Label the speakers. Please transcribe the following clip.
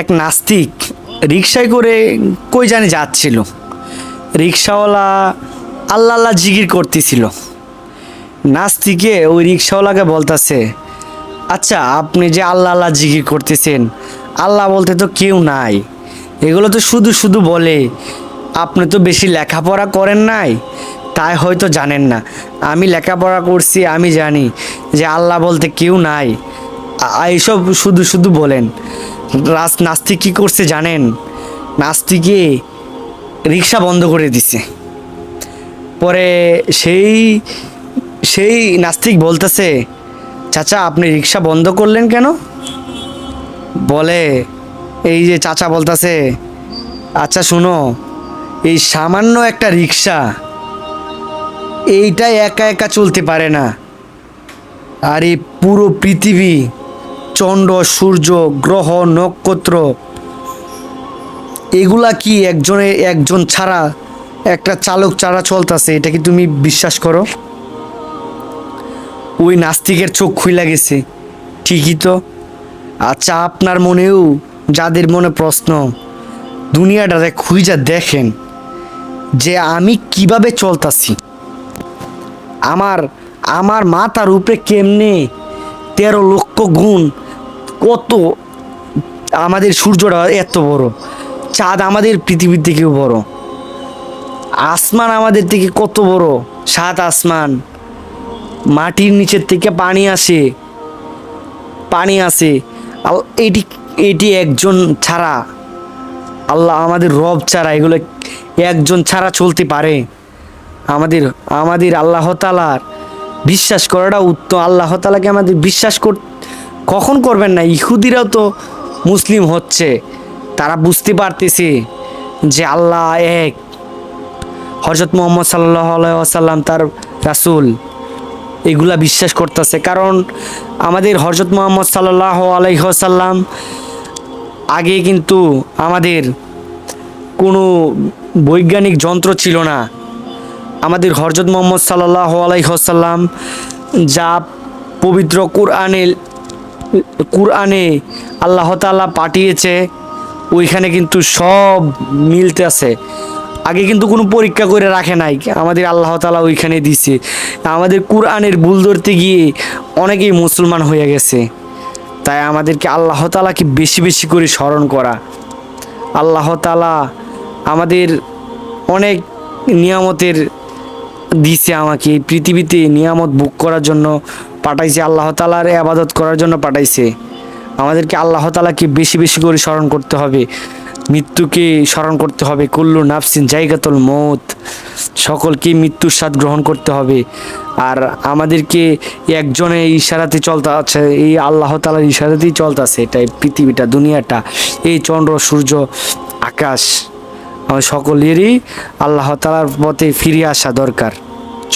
Speaker 1: এক নাস্তিক রিক্সায় করে কই জানি যাচ্ছিল। রিক্সাওয়ালা আল্লাহ আল্লাহ জিগির করতেছিল। নাস্তিকে ওই রিক্সাওয়ালাকে বলতেছে আচ্ছা আপনি যে আল্লাহ আল্লাহ জিগির করতেছেন, আল্লাহ বলতে তো কেউ নাই। এগুলো তো শুধু শুধু বলে, আপনি তো বেশি লেখাপড়া করেন নাই, তাই হয়তো জানেন না। আমি লেখাপড়া করছি, আমি জানি যে আল্লাহ বলতে কেউ নাই। এইসব শুধু শুধু বলেন। রাস নাস্তিক কী করছে জানেন? নাস্তিকে রিক্সা বন্ধ করে দিছে। পরে সেই সেই নাস্তিক বলতেছে, চাচা, আপনি রিক্সা বন্ধ করলেন কেন? বলে, এই যে চাচা বলতেছে আচ্ছা শুনো, এই সামান্য একটা রিক্সা, এইটাই একা একা চলতে পারে না। আর এই পুরো পৃথিবী চন্দ্র সূর্য, গ্রহ, নক্ষত্র, এগুলা কি একজনে একজন ছাড়া একটা চালক ছাড়া চলতেছে? এটা কি তুমি বিশ্বাস করো? ওই নাস্তিকের চোখ খুইলা গেছে। ঠিকই তো। আচ্ছা আপনার মনেও যাদের মনে প্রশ্ন দুনিয়াটাতে খুঁজা দেখেন যে আমি কীভাবে চলতাছি। আমার আমার মাথার উপরে কেমনে তেরো লক্ষ গুণ কত আমাদের সূর্যটা এত বড়। চাঁদ আমাদের পৃথিবীর থেকেও বড়। আসমান আমাদের থেকে কত বড়? সাত আসমান। মাটির নিচের থেকে পানি আসে। পানি আসে। এটি এটি একজন ছাড়া। আল্লাহ আমাদের রব ছাড়া এগুলো একজন ছাড়া চলতে পারে। আমাদের আমাদের আল্লাহ তালার বিশ্বাস করাটা উত্তম। আল্লাহ তালাকে আমাদের বিশ্বাস কর কখন করবেন না? ইহুদিরাও তো মুসলিম হচ্ছে। তারা বুঝতে পারতেছে যে আল্লাহ এক। হজরত মোহাম্মদ সাল্লাহ আসাল্লাম তার রাসুল। এগুলা বিশ্বাস করতেছে। কারণ আমাদের হজরত মোহাম্মদ সাল্লাহ আলাইসাল্লাম আগে কিন্তু আমাদের কোনো বৈজ্ঞানিক যন্ত্র ছিল না। আমাদের হরজত মোহাম্মদ সাল্লাহ আলাইসাল্লাম যা পবিত্র কুরআনে কুরআনে আল্লাহ তাআলা পাঠিয়েছে, ওইখানে কিন্তু সব মিলতে আছে। আগে কিন্তু কোনো পরীক্ষা করে রাখে নাই। আমাদের আল্লাহ তালা ওইখানে দিছে। আমাদের কুরআনের ভুল ধরতে গিয়ে অনেকেই মুসলমান হয়ে গেছে। তাই আমাদেরকে আল্লাহ তাআলাকে বেশি বেশি করে স্মরণ করা। আল্লাহ তাআলা আমাদের অনেক নিয়ামতের দিছে আমাকে, এই পৃথিবীতে নিয়ামত বুক করার জন্য পাঠাইছে, আল্লাহ তালার আবাদত করার জন্য পাঠাইছে। আমাদেরকে আল্লাহ তালাকে বেশি বেশি করে স্মরণ করতে হবে। মৃত্যুকে স্মরণ করতে হবে। কুল্লু নাফসিন, জায়গাতুল মত সকলকে মৃত্যুর স্বাদ গ্রহণ করতে হবে। আর আমাদেরকে একজনের ইশারাতে চলতে আছে, এই আল্লাহ তালার ইশারাতেই চলতেছে এটা পৃথিবীটা, দুনিয়াটা, এই চন্দ্র, সূর্য, আকাশ। আমাদের সকলেরই আল্লাহ তালার পথে ফিরে আসা দরকার।